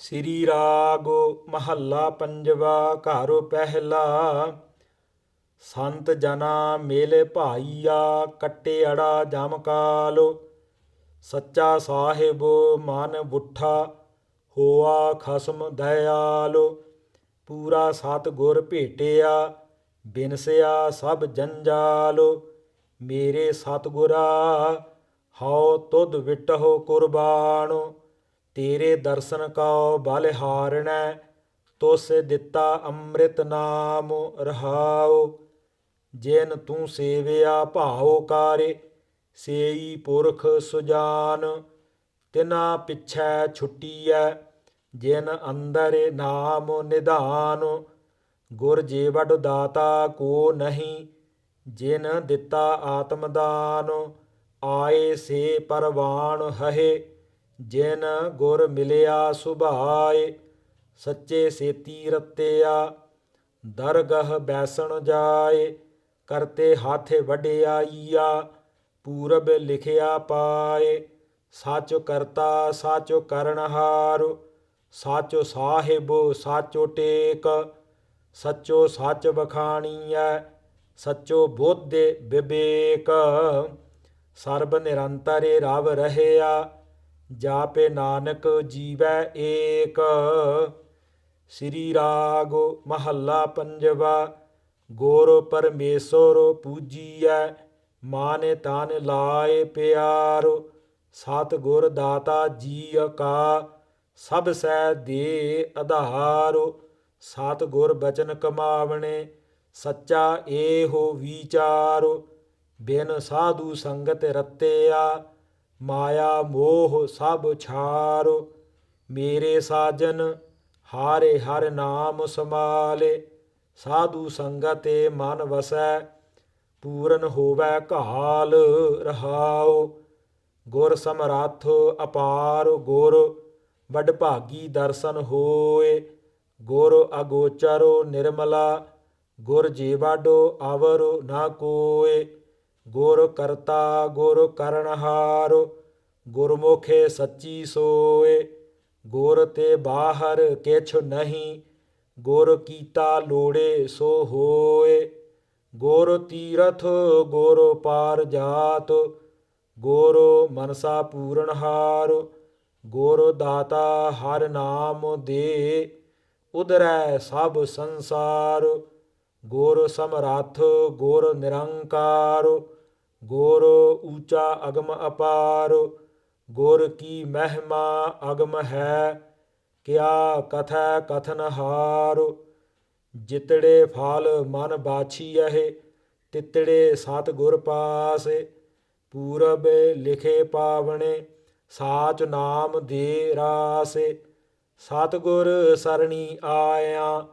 ਸ੍ਰੀ ਰਾਗ ਮਹੱਲਾ ਪੰਜਵਾ, ਘਰ ਪਹਿਲਾ। ਸੰਤ ਜਨਾ ਮੇਲ ਭਾਈਆ, ਕੱਟੇ ਅੜਾ ਜਮ ਕਾਲੋ। ਸੱਚਾ ਸਾਹਿਬ ਮਨ ਬੁੱਠਾ, ਹੋਆ ਖਸਮ ਦਇਆਲੋ। ਪੂਰਾ ਸਤ ਗੁਰ ਭੇਟਿਆ, ਬਿਨਸਿਆ ਸਭ ਜੰਜਾਲੋ। ਮੇਰੇ ਸਤਿਗੁਰਾ, ਹਉ ਤੁਧ ਵਿਟਹੁ ਕੁਰਬਾਨੋ। ਤੇਰੇ ਦਰਸ਼ਨ ਕਉ ਬਲਿਹਾਰਣੈ ਤੁਸ ਦਿੱਤਾ ਅੰਮ੍ਰਿਤ ਨਾਮ ਰਹਾਉ। ਜਿਨ ਤੂੰ ਸੇਵਿਆ ਭਾਉ ਕਾਰੇ, ਸੇਈ ਪੁਰਖ ਸੁਜਾਨ। ਤਿਨਾ ਪਿਛੈ ਛੁਟੀਐ, ਜਿਨ ਅੰਦਰ ਨਾਮ ਨਿਧਾਨ। ਗੁਰ ਜੀਵਡ ਦਾਤਾ ਕੋ ਨਹੀਂ, ਜਿਨ ਦਿੱਤਾ ਆਤਮਦਾਨ। ਆਏ ਸੇ ਪਰਵਾਨ ਹਹੇ ਜਿਨ ਗੁਰ ਮਿਲਿਆ ਸੁਭਾਏ, ਸੱਚੇ ਸੇਤੀ ਰਤਿਆ, ਦਰਗਹ ਬੈਸਣ ਜਾਏ, ਕਰਤੇ ਹਾਥੇ ਵਡਿਆਈਆ ਪੂਰਬ ਲਿਖਿਆ ਪਾਏ, ਸਾਚੋ ਕਰਤਾ, ਸਾਚੋ ਕਰਨਹਾਰ ਸਾਚੋ ਸਾਹਿਬ, ਸਾਚੋ ਟੇਕ, ਸੱਚੋ ਸੱਚ ਬਖਾਣੀਐ ਸੱਚੋ ਬੋਧੇ ਵਿਵੇਕ, ਸਰਬ ਨਿਰੰਤਰੇ ਰਵ ਰਹਿਆ ਜਾਪੇ ਨਾਨਕ ਜੀਵੈ ਏਕ। ਸ੍ਰੀ ਰਾਗ ਮਹੱਲਾ ਪੰਜਵਾ, ਗੁਰ ਪਰਮੇਸ਼ਰ ਪੂਜੀਐ, ਮਾਨੇ ਤਾਨ ਲਾਏ ਪਿਆਰ। ਸਤ ਗੁਰ ਦਾਤਾ ਜੀ ਕਾ, ਸਭ ਸੈ ਦੇ ਆਧਾਰੋ। ਸਤ ਗੁਰ ਬਚਨ ਕਮਾਵਣੇ, ਸੱਚਾ ਏਹੋ ਵਿਚਾਰੋ। ਬਿਨ ਸਾਧੂ ਸੰਗਤ ਰਤਿਆ ਮਾਇਆ ਮੋਹ ਸਭ ਛਾਰ, ਮੇਰੇ ਸਾਜਨ ਹਾਰੇ ਹਰ ਨਾਮ ਸਮਾਲੇ ਸਾਧੂ ਸੰਗਤੇ ਮਨ ਵਸੈ, ਪੂਰਨ ਹੋਵੈ ਕਾਲ ਰਹਾਉ। ਗੁਰ ਸਮਰੱਥ ਅਪਾਰ ਗੁਰ, ਵਡ ਭਾਗੀ ਦਰਸ਼ਨ ਹੋਏ। ਗੁਰ ਅਗੋਚਰੋ ਨਿਰਮਲਾ, ਗੁਰ ਜੀਵਾਡੋ ਅਵਰ ਨਾ ਕੋਏ। ਗੁਰ ਕਰਤਾ ਗੁਰ ਕਰਨਹਾਰ ਗੁਰਮੁਖੇ ਸੱਚੀ ਸੋਏ, ਗੁਰ ਤੇ ਬਾਹਰ ਕਿਛ ਨਹੀਂ, ਗੁਰ ਕੀਤਾ ਲੋੜੇ ਸੋ ਹੋਏ। ਗੁਰ ਤੀਰਥ ਗੁਰ ਪਾਰ ਜਾਤ, ਗੁਰ ਮਨਸਾ ਪੂਰਨਹਾਰ ਗੁਰ ਦਾਤਾ ਹਰ ਨਾਮ ਦੇ। ਉਦਰੈ ਸਭ ਸੰਸਾਰ, ਗੁਰ ਸਮਰੱਥ ਗੁਰ ਨਿਰੰਕਾਰ, ਗੁਰ ਊਚਾ ਅਗਮ ਅਪਾਰ। ਗੁਰ ਕੀ ਮਹਿਮਾ ਅਗਮ ਹੈ, ਕਿਆ ਕਥੈ ਕਥਨ ਹਾਰ। ਜਿਤੜੇ ਫਲ ਮਨ ਬਾਛੀਐ, ਤਿਤੜੇ ਸਤ ਗੁਰ ਪਾਸੇ। ਪੂਰਬ ਲਿਖੇ ਪਾਵਣੇ, ਸਾਚ ਨਾਮ ਦੇ ਰਾਸੇ। ਸਤਿਗੁਰ ਸਰਣੀ ਆਇਆ,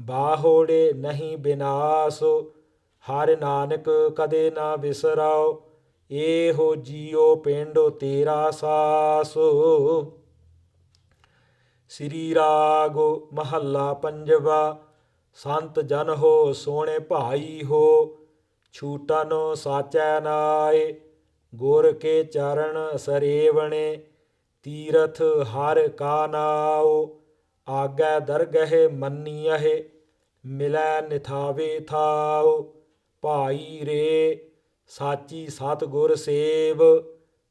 ਬਾਹੋੜੇ ਨਹੀਂ ਬਿਨਾਸੋ। ਹਰ ਨਾਨਕ ਕਦੇ ਨਾ ਵਿਸਰਾਓ ਏਹੋ ਜੀਉ ਪਿੰਡੋ ਤੇਰਾ ਸਾਸੋ। ਸ੍ਰੀ ਰਾਗ ਮਹੱਲਾ ਪੰਜਵਾ, ਸੰਤ ਜਨ ਹੋ ਸੋਹਣੇ ਭਾਈ ਹੋ, ਛੂਟਨ ਸਾਚੈ ਨਾਏ, ਗੁਰ ਕੇ ਚਰਨ ਸਰੇਵਣੇ, ਤੀਰਥ ਹਰ ਕਾ ਨਾਉ, ਆਗੈ ਦਰਗਹਿ ਮੰਨੀਐ, ਮਿਲੈ ਨਿਥਾਵੇ ਥਾਉ, ਭਾਈ ਰੇ ਸਾਚੀ ਸਤਿਗੁਰ ਸੇਵ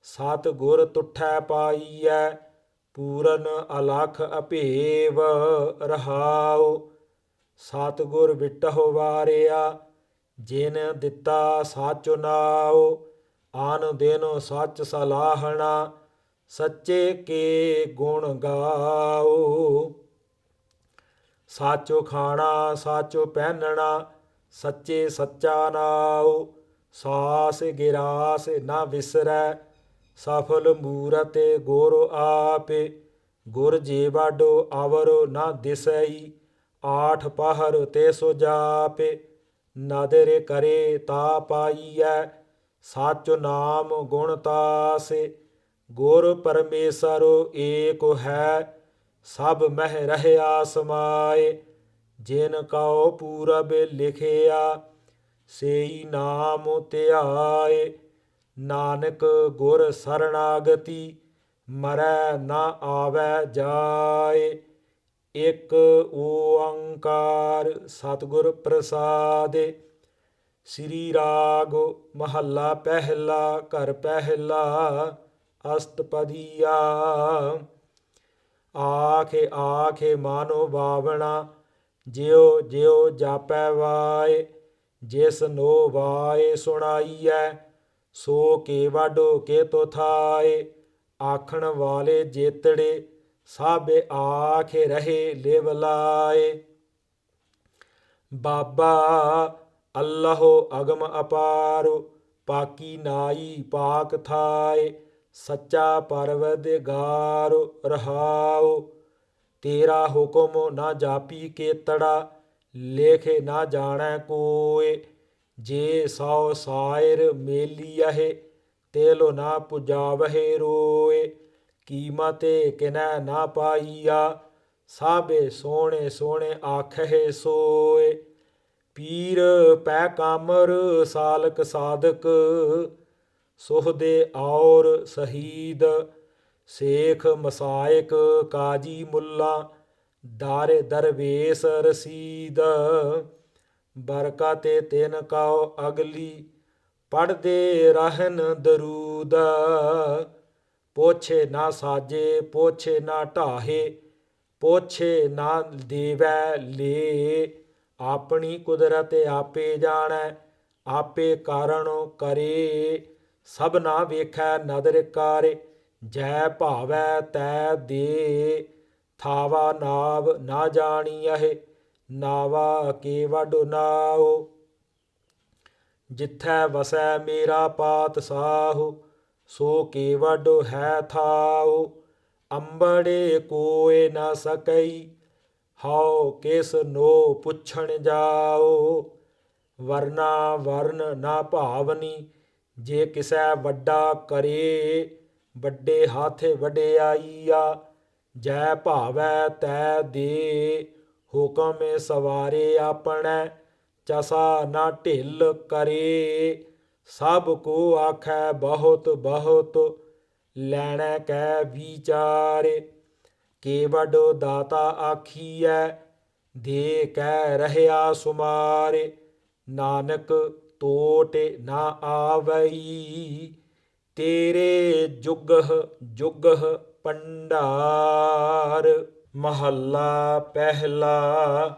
ਸਤ ਤੁਠੈ ਪਾਈਐ, ਪੂਰਨ ਅਲਖ ਅਭੇਵ ਰਹਾਉ। ਸਤਿਗੁਰ ਵਿਟਹੁ ਵਾਰਿਆ, ਜਿਨ ਦਿੱਤਾ ਸਾਚੁ ਨਾਉ, ਆਨ ਦਿਨ ਸੱਚ ਸਲਾਹਣਾ, ਸੱਚੇ ਕੇ ਗੁਣ ਗਾਓ ਸਾਚੋ ਖਾਣਾ, ਸਾਚੋ ਪਹਿਨਣਾ, ਸੱਚੇ ਸੱਚਾ ਨਾਉ। ਸਾਸ ਗਿਰਾਸ ਨਾ ਵਿਸਰੈ, ਸਫਲ ਮੂਰਤ ਗੁਰ ਆਪੇ, ਗੁਰ ਜੀਵਾਡੋ ਅਵਰ ਨਾ ਦਿਸਈ ਆਠ ਪਹਰ ਤੇ ਸੋ ਜਾਪੇ ਨਦਰ ਕਰੇ ਤਾ ਪਾਈਐ, ਸਚ ਨਾਮ ਗੁਣ ਤਾਸੇ, ਗੁਰ ਪਰਮੇਸ਼ਰ ਏਕ ਹੈ, ਸਭ ਮਹਿ ਰਹਿਆ ਸਮਾਏ, ਜਿਨ ਕਉ ਪੂਰਬ ਲਿਖਿਆ ਸੇਈ ਨਾਮ ਧਿਆਏ ਨਾਨਕ ਗੁਰ ਸਰਣਾਗਤੀ, ਮਰੈ ਨਾ ਆਵੈ ਜਾਏ। ਇਕ ਓੰਕਾਰ ਸਤਿਗੁਰ ਪ੍ਰਸਾਦਿ, ਸ੍ਰੀ ਰਾਗ ਮਹੱਲਾ ਪਹਿਲਾ, ਘਰ ਪਹਿਲਾ ਅਸਤਪਦੀਆ ਆਖੇ ਆਖੇ ਮਾਨੋ ਬਾਵਣਾ, ਜਿਉ ਜਿਉ ਜਾਪੈ ਵਾਏ। ਜਿਸ ਨੋ ਵਾਏ ਸੁਣਾਈਐ, ਸੋ ਕੇ ਵਾਡੋ ਕੇ ਤੋ ਥਾਏ। ਆਖਣ ਵਾਲੇ ਜੇਤੜੇ, ਸਾਬੇ ਆਖੇ ਰਹੇ ਲਿਵ ਲਾਏ। ਬਾਬਾ ਅੱਲਾਹੋ ਅਗਮ ਅਪਾਰੋ, ਪਾਕੀ ਨਾਈ ਪਾਕ ਥਾਏ। ਸੱਚਾ ਪਰਵਦਗਾਰ ਰਹਾਉ। ਤੇਰਾ ਹੁਕਮ ਨਾ ਜਾਪੀ ਕੇਤੜਾ ਲੇਖੇ ਨਾ ਜਾਣੈ ਕੋਇ, ਜੇ ਸੌ ਸਾਇਰ ਮੇਲੀਅਹੇ ਤੇਲੋ ਨਾ ਪੁਜਾਵਹਿ ਰੋਏ ਕੀਮਤੇ ਕਿਨੈ ਨਾ ਪਾਈਆ, ਸਾਬੇ ਸੋਹਣੇ ਸੋਹਣੇ ਆਖੇ ਸੋਏ ਪੀਰ ਪੈ ਕਾਮਰ ਸਾਲਕ ਸਾਧਕ, ਸੁਹਦੇ ਔਰ ਸ਼ਹੀਦ, ਸੇਖ ਮਸਾਇਕ ਕਾਜੀ ਮੁੱਲਾ ਦਾਰੇ ਦਰਵੇਸ ਰਸੀਦ ਬਰਕਤੇ ਤਿਨ ਕਾਉ ਅਗਲੀ ਪੜਦੇ ਰਹਿਨ ਦਰੂਦ। ਪੋਛੇ ਨਾ ਸਾਜੇ, ਪੋਛੇ ਨਾ ਢਾਹੇ, ਪੋਛੇ ਨਾ ਦੇਵੈ ਲੇ। ਆਪਣੀ ਕੁਦਰਤ ਆਪੇ ਜਾਣੈ, ਆਪੇ ਕਾਰਣ ਕਰੇ। ਸਭਨਾ ਵੇਖੈ ਨਦਰ ਕਰੇ, ਜੈ ਭਾਵੈ ਤੈ ਦੇ। ਥਾਵਾ ਨਾਵ ਨਾ ਜਾਣੀ ਜਾਣੀਐ, ਨਾਵਾ ਕੇ ਵਡੁ ਨਾਉ ਜਿੱਥੈ ਵਸੈ ਮੇਰਾ ਪਾਤ ਸਾਹੁ, ਸੋ ਕੇ ਵਡੁ ਹੈ ਥਾਓ ਅੰਬੜੇ ਕੋਏ ਨਾ ਸਕਈ, ਹਉ ਕਿਸ ਨੋ ਪੁੱਛਣ ਜਾਓ ਵਰਨਾ ਵਰਨ ਨਾ ਭਾਵਨੀ, ਜੇ ਕਿਸੈ ਵੱਡਾ ਕਰੇ, ਵੱਡੇ ਹਾਥੇ ਵਡਿਆਈਆ। ਜੈ ਭਾਵੈ ਤੈ ਦੇ ਹੁਕਮ ਸਵਾਰੇ ਆਪਣੈ, ਚਸਾ ਨਾ ਢਿੱਲ ਕਰੇ। ਸਭ ਕੋ ਆਖੈ ਬਹੁਤ ਬਹੁਤ, ਲੈਣੈ ਕੈ ਵਿਚਾਰੇ। ਕੇ ਵਡੋ ਦਾਤਾ ਆਖੀਐ ਦੇ ਕੈ ਰਹਿਆ ਸੁਮਾਰੇ। ਨਾਨਕ ਤੋਟ ਨਾ ਆਵਈ, ਤੇਰੇ ਜੁਗਹ ਜੁਗਹ ਪੰਡਾਰ ਮਹੱਲਾ ਪਹਿਲਾ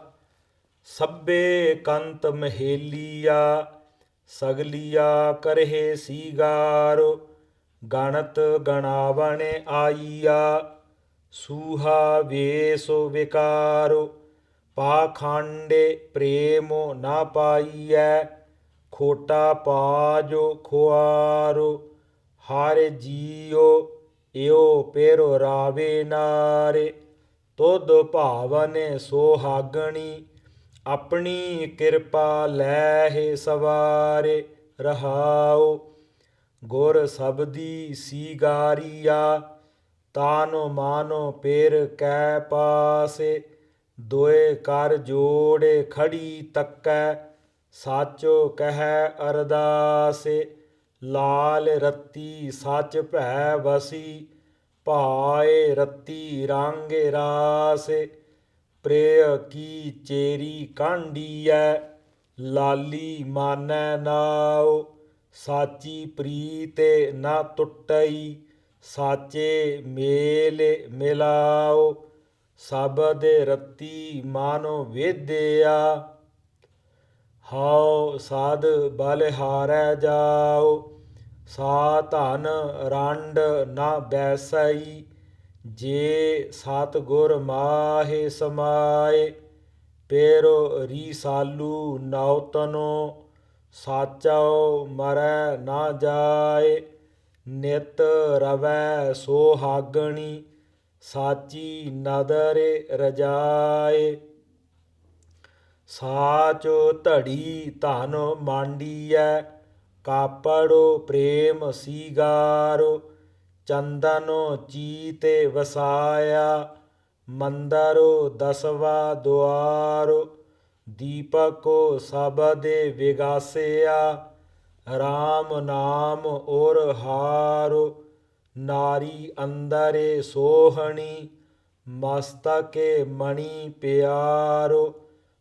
ਸੱਬੇ ਕੰਤ ਮਹੇਲੀਆ, ਸਗਲੀਆ ਕਰਹਿ ਸੀਗਾਰੋ, ਗਣਤ ਗਣਾਵਣ ਆਈਆ, ਸੂਹਾ ਵੇਸੋ ਵਿਕਾਰੋ, ਪਾਖਾਂਡੇ ਪ੍ਰੇਮੋ ਨਾ ਪਾਈਐ, ਖੋਟਾ ਪਾਜੋ ਖੁਆਰੋ, ਹਰ ਜੀਓ ਇਉ ਪੇਰੋ ਰਾਵੇ ਨਾਰੇ, ਤੁਧ ਭਾਵਨ ਸੋਹਾਗਣੀ, ਆਪਣੀ ਕਿਰਪਾ ਲੈਹਿ ਸਵਾਰੇ, ਰਹਾਉ ਗੁਰ ਸਬਦੀ ਸੀਗਾਰੀਆ, ਤਾਨੋ ਮਾਨੋ ਪੇਰ ਕੈ ਪਾਸੇ, ਦੋਏ ਕਰ ਜੋੜੇ ਖੜੀ ਤੱਕੈ, ਸਾਚੋ ਕਹਿ ਅਰਦਾਸੇ। ਲਾਲ ਰੱਤੀ ਸੱਚ ਭੈ ਵਸੀ, ਭਾਏ ਰੱਤੀ ਰਾਂਗੇ ਰਾਸੇ ਪ੍ਰੇਯ ਕੀ ਚੇਰੀ ਕਾਂਡੀਐ, ਲਾਲੀ ਮਾਨੈ ਨਾਉ, ਸਾਚੀ ਪ੍ਰੀਤ ਨਾ ਟੁੱਟਈ, ਸਾਚੇ ਮੇਲ ਮਿਲਾਓ ਸਬਦ ਰਤੀ ਮਾਨੋ ਵੇਦਿਆ, ਹਉ ਸਾਧ ਬਲਿਹਾਰੈ ਜਾਓ ਸਾ ਧਨ ਰੰਡ ਨਾ ਬੈਸਈ ਜੇ ਸਤ ਗੁਰ ਮਾਹੇ ਸਮਾਏ, ਪੇਰੋ ਰੀਸਾਲੂ ਨੌਤਨੋ ਸਾਚੋ ਮਰੈ ਨਾ ਜਾਏ, ਨਿਤ ਰਵੈ ਸੋਹਾਗਣੀ, ਸਾਚੀ ਨਦਰ ਰਜਾਏ। ਸਾਚੋ ਧੜੀ ਧਨ ਮਾਂਡੀਐ ਕਾਪੜੋ ਪ੍ਰੇਮ ਸੀਗਾਰੋ, ਚੰਦਨੋ ਚੀਤੇ ਵਸਾਇਆ, ਮੰਦਰੋ ਦਸਵਾ ਦੁਆਰੋ, ਦੀਪਕੋ ਸਬਦੇ ਵਿਗਾਸਿਆ RAM ਨਾਮ ਔਰ ਹਾਰੋ, ਨਾਰੀ ਅੰਦਰੇ ਸੋਹਣੀ, ਮਸਤਕੇ ਮਣੀ ਪਿਆਰੋ,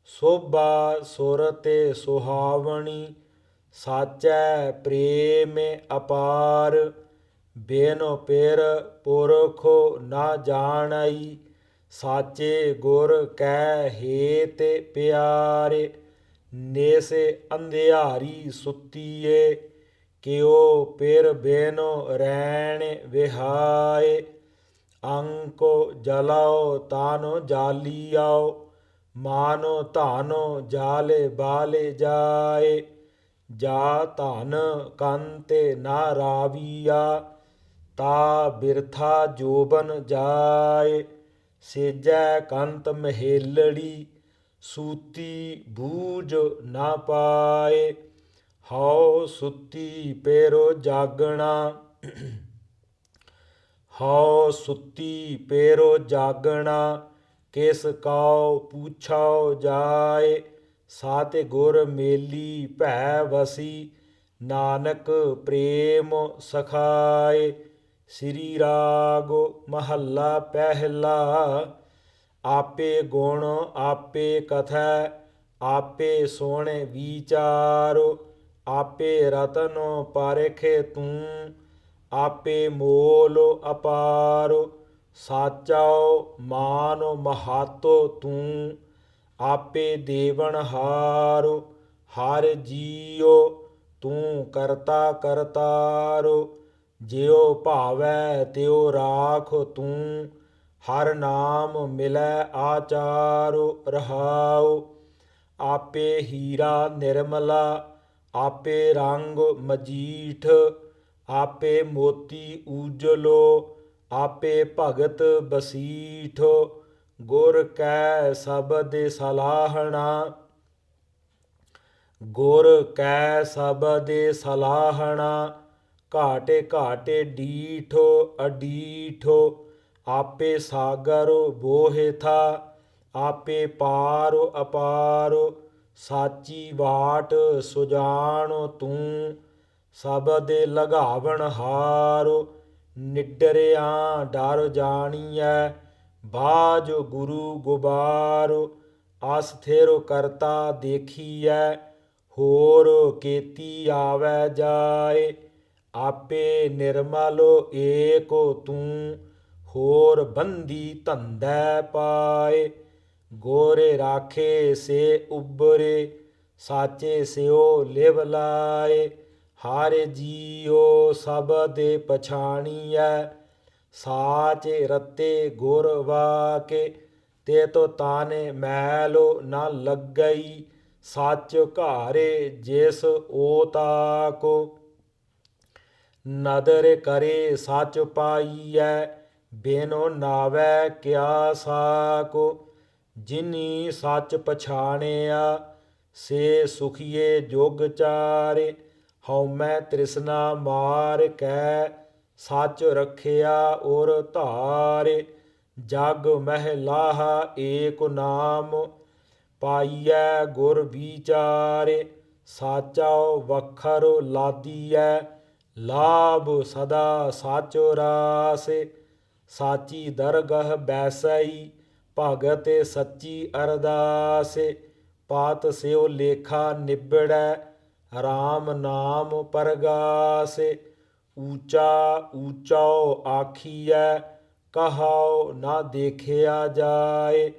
ਸੋਭਾ ਸੁਰ ਤੇ ਸੁਹਾਵਣੀ ਸਾਚੈ ਪ੍ਰੇਮ ਅਪਾਰ, ਬੇਨੋ ਪੇਰ ਪੁਰਖੋ ਨਾ ਜਾਣਈ, ਸਾਚੇ ਗੁਰ ਕੈ ਹੇਤ ਪਿਆਰੇ, ਨੇਸੇ ਅੰਧਿਆਰੀ ਸੁਤੀਏ, ਕਿਉ ਪੇਰ ਬੇਨੋ ਰਹਿਣ ਵਿਹਾਏ, ਅੰਕੋ ਜਲਾਓ ਤਾਨੋ ਜਾਲੀਆਓ ਮਾਨੋ ਧਾਨੋ ਜਾਲੇ ਬਾਲੇ ਜਾਏ। ਜਾ ਧਨ ਕੰਤੇ ਨਾ ਰਾਵੀਆ, ਤਾ ਬਿਰਥਾ ਜੋਬਨ ਜਾਏ। ਸੇਜੈ ਕੰਤ ਮਹੇਲੜੀ, ਸੂਤੀ ਬੂਝ ਨਾ ਪਾਏ। ਹਉ ਸੁੱਤੀ ਪੇਰੋ ਜਾਗਣਾ, ਹਉ ਸੁੱਤੀ ਪੇਰੋ ਜਾਗਣਾ, ਕਿਸ ਕਾਉ ਪੁੱਛਾਉ ਜਾਏ। ਸਾਤੇ ਗੁਰ ਮੇਲੀ ਭੈ ਵਸੀ, ਨਾਨਕ ਪ੍ਰੇਮ ਸਖਾਏ, ਸ੍ਰੀ ਰਾਗ ਮਹੱਲਾ ਪਹਿਲਾ, ਆਪੇ ਗੁਣ ਆਪੇ ਕਥੈ, ਆਪੇ ਸੋਹਣੇ ਵਿਚਾਰੋ, ਆਪੇ ਰਤਨ ਪਰਖੇ ਤੂੰ, ਆਪੇ ਮੋਲ ਅਪਾਰ ਸਾਚਾਓ ਮਾਨ ਮਹਾਤੋ ਤੂੰ। ਆਪੇ ਦੇਵਨ ਹਾਰੋ, ਹਰ ਜੀਓ ਤੂੰ ਕਰਤਾ ਕਰਤਾਰੋ। ਜਿਉ ਭਾਵੈ ਤਿਉ ਰਾਖ ਤੂੰ, ਹਰ ਨਾਮ ਮਿਲੈ ਆਚਾਰੋ ਰਹਾਉ। ਆਪੇ ਹੀਰਾ ਨਿਰਮਲਾ, ਆਪੇ ਰੰਗ ਮਜੀਠ, ਆਪੇ ਮੋਤੀ ਉਜਲੋ ਆਪੇ ਭਗਤ ਬਸੀਠ। ਗੁਰ ਕੈ ਸਬਦ ਸਲਾਹਣਾ। ਗੁਰ ਕੈ ਸਬਦ ਸਲਾਹਣਾ। ਘਾਟੇ ਘਾਟੇ ਡੀਠੋ ਅਡੀਠੋ। ਆਪੇ ਸਾਗਰ ਬੋਹਿ ਥਾ। ਆਪੇ ਪਾਰ ਅਪਾਰ। ਸਾਚੀ ਬਾਟ ਸੁਜਾਣੋ ਤੂੰ। ਸਬਦ ਲਗਾਵਣ ਹਾਰ। ਨਿਡਰਿਆ ਡਰ ਜਾਣੀਐ। ਬਾਜ ਗੁਰੂ ਗੁਬਾਰ ਅਸਥਿਰ ਕਰਤਾ ਦੇਖੀਐ, ਹੋਰ ਕੇਤੀ ਆਵੈ ਜਾਏ, ਆਪੇ ਨਿਰਮਲ ਏਕੋ ਤੂੰ, ਹੋਰ ਬੰਦੀ ਧੰਦੈ ਪਾਏ। ਗੋਰੇ ਰਾਖੇ ਸੇ ਉਬਰੇ ਸਾਚੇ ਸਿਓ ਲਿਵ ਲਾਏ। ਹਰ ਜੀਓ ਸਭ ਦੇ ਪਛਾਣੀਐ ਸਾਚ ਰਤੇ ਗੁਰ ਵਾਕੇ, ਤੇ ਤੋ ਤਾਨੇ ਮੈਲੋ ਨਾ ਲੱਗਈ, ਸੱਚ ਘਾਰੇ ਜਿਸ ਓ ਤਾਕੋ ਨਦਰ ਕਰੇ ਸੱਚ ਪਾਈਐ, ਬੇਨੋ ਨਾਵੈ ਕਿਆ ਸਾਕੋ। ਜਿਨੀ ਸੱਚ ਪਛਾਣਿਆ, ਸੇ ਸੁਖੀਏ ਜੁਗ ਚਾਰੇ, ਹਉਮੈ ਤ੍ਰਿਸ਼ਨਾ ਮਾਰ ਕੈ ਸੱਚ ਰਖਿਆ ਔਰ ਧਾਰੇ, ਜਗ ਮਹਿਲਾਹ ਏਕ ਨਾਮ, ਪਾਈਐ ਗੁਰ ਵਿਚਾਰੇ, ਸਾਚਾਉ ਵਖਰ ਲਾਦੀਐ, ਲਾਭ ਸਦਾ ਸਾਚੋ ਰਾਸੇ, ਸਾਚੀ ਦਰਗਹ ਬੈਸਈ ਭਗਤ ਸੱਚੀ ਅਰਦਾਸੇ, ਪਾਤ ਸਿਓ ਲੇਖਾ ਨਿਬੜੈ RAM ਨਾਮ ਪਰਗਾਸੇ। ਊਚਾ ਊਚਾਉ ਆਖੀਐ ਕਹਾਉ ਨਾ ਦੇਖਿਆ ਜਾਏ।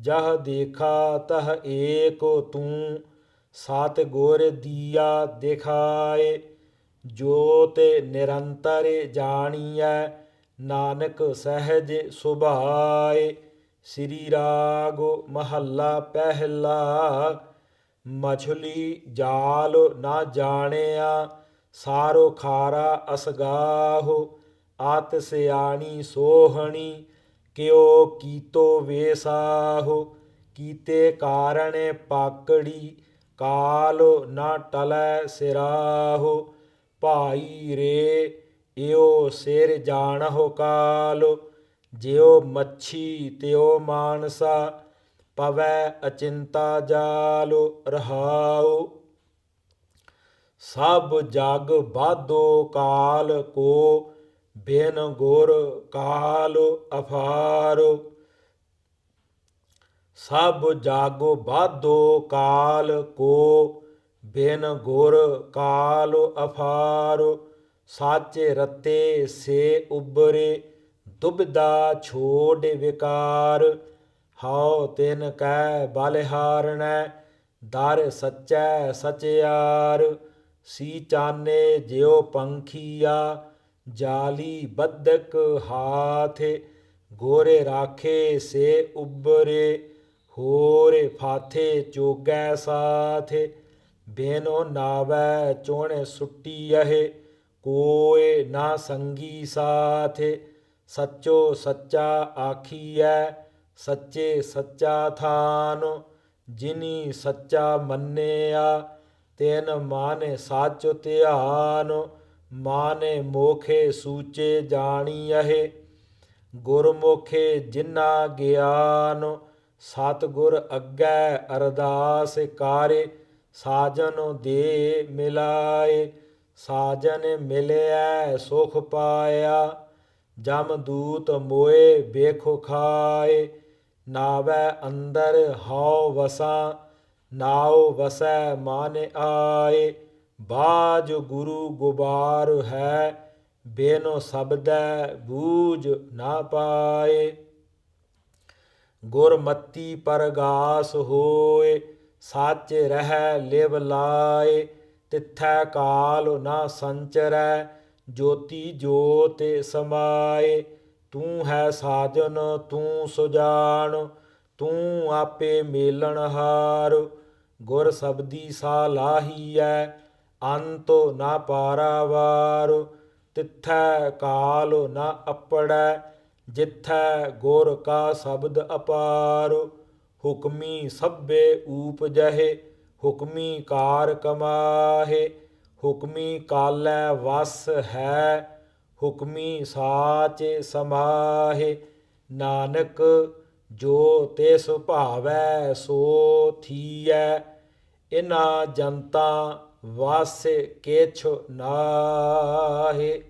ਜਹ ਦੇਖਾ ਤਹ ਏਕ ਤੂੰ, ਸਤ ਗੁਰ ਦੀਆ ਦਿਖਾਏ। ਜੋਤ ਨਿਰੰਤਰ ਜਾਣੀਐ, ਨਾਨਕ ਸਹਿਜ ਸੁਭਾਏ। ਸ੍ਰੀ ਰਾਗ ਮਹੱਲਾ ਪਹਿਲਾ, ਮਛਲੀ ਜਾਲ ਨਾ ਜਾਣਿਆ ਸਾਰੋ ਖਾਰਾ ਅਸਗਾਹੋ ਆਤ ਸਿਆਣੀ ਸੋਹਣੀ, ਕਿਉ ਕੀਤੋ ਵੇਸਾਹੋ, ਕੀਤੇ ਕਾਰਣ ਪਾਕੜੀ, ਕਾਲ ਨਾ ਟਲੈ ਸਿਰਾਹੋ, ਭਾਈ ਰੇ ਇਓ ਸਿਰ ਜਾਣਹੁ ਕਾਲ, ਜਿਉ ਮੱਛੀ ਤਿਉ ਮਾਨਸਾ, ਪਵੈ ਅਚਿੰਤਾ ਜਾਲੋ ਰਹਾਉ। ਸਭ ਜਗ ਬਾਧੋ ਕਾਲ ਕੋ ਬਿਨ ਗੁਰ ਕਾਲ ਅਫਾਰ। ਸਭ ਜਾਗੋ ਬਾਧੋ ਕਾਲ ਕੋ ਬਿਨ ਗੁਰ ਕਾਲ ਅਫਾਰ। ਸਾਚੇ ਰਤੇ ਸੇ ਉਬਰੇ ਦੁਬਦਾ ਛੋੜ ਵਿਕਾਰ। ਹਉ ਤਿਨ ਕੈ ਬਲਿਹਾਰਣੈ ਦਰ ਸਚੈ ਸਚਿਆਰ। ਸੀ ਚਾਨੇ ਜਿਉ ਪੰਖੀਆ ਜਾਲੀ ਬੱਦਕ ਹਾਥ, ਗੋਰੇ ਰਾਖੇ ਸੇ ਉਬਰੇ ਹੋਰੇ ਫਾਥੇ ਚੋਗੈ ਸਾਥੇ, ਬੇਨੋ ਨਾਵੈ ਚੋਣੇ ਸੁੱਟੀ ਅਹੇ, ਕੋਏ ਨਾ ਸੰਗੀ ਸਾਥੇ, ਸੱਚੋ ਸੱਚਾ ਆਖੀਐ, ਸੱਚੇ ਸੱਚਾ ਥਾਨ, ਜਿਨੀ ਸੱਚਾ ਮੰਨਿਆ ਤੈਨ ਮਾਨੇ ਸਾਚ ਧਿਆਨ, ਮਾਨੇ ਮੋਖੇ ਸੂਚੇ ਜਾਣੀਐ ਗੁਰਮੁਖੇ ਜਿਨਾ ਗਿਆਨ, ਸਤਿਗੁਰ ਅੱਗੇ ਅਰਦਾਸ ਕਾਰੇ, ਸਾਜਨ ਦੇ ਮਿਲਾਏ। ਸਾਜਨ ਮਿਲਿਆ ਸੁਖ ਪਾਇਆ। ਜਮ ਦੂਤ ਮੋਏ, ਵੇਖੋ ਖਾਏ। ਨਾਵੇ ਅੰਦਰ ਹਉ ਵਸਾ। ਨਾਉ ਵਸੈ ਮਨ ਆਏ, ਬਾਜ ਗੁਰੂ ਗੁਬਾਰ ਹੈ, ਬੇਨੋ ਸਬਦੈ ਬੂਝ ਨਾ ਪਾਏ। ਗੁਰਮਤੀ ਪਰਗਾਸ ਹੋਏ, ਸੱਚ ਰਹਿ ਲਿਵ ਲਾਏ, ਤਿੱਥੈ ਕਾਲ ਨਾ ਸੰਚਰੈ, ਜੋਤੀ ਜੋਤ ਸਮਾਏ। ਤੂੰ ਹੈ ਸਾਜਨ, ਤੂੰ ਸੁਜਾਨ, ਤੂੰ ਆਪੇ ਮੇਲਣ ਹਾਰ। ਗੁਰ ਸਬਦੀ ਸਾ ਲਾਹੀਐ, ਅੰਤ ਨਾ ਪਾਰਾਵਾਰ, ਤਿੱਥੈ ਕਾਲ ਨਾ ਅਪੜੈ, ਜਿੱਥੈ ਗੁਰ ਕਾ ਸ਼ਬਦ ਅਪਾਰ। ਹੁਕਮੀ ਸਭੇ ਊਪਜਹਿ, ਹੁਕਮੀ ਕਾਰ ਕਮਾਹੇ, ਹੁਕਮੀ ਕਾਲੈ ਵਸ ਹੈ, ਹੁਕਮੀ ਸਾਚ ਸਮਾਹੇ। ਨਾਨਕ ਜੋ ਤੇ ਸੁਭਾਵੈ ਸੋ ਥੀਐ ਇਨਾ ਜਨਤਾ ਵਾਸ ਕੇਛ ਨਾਹੇ।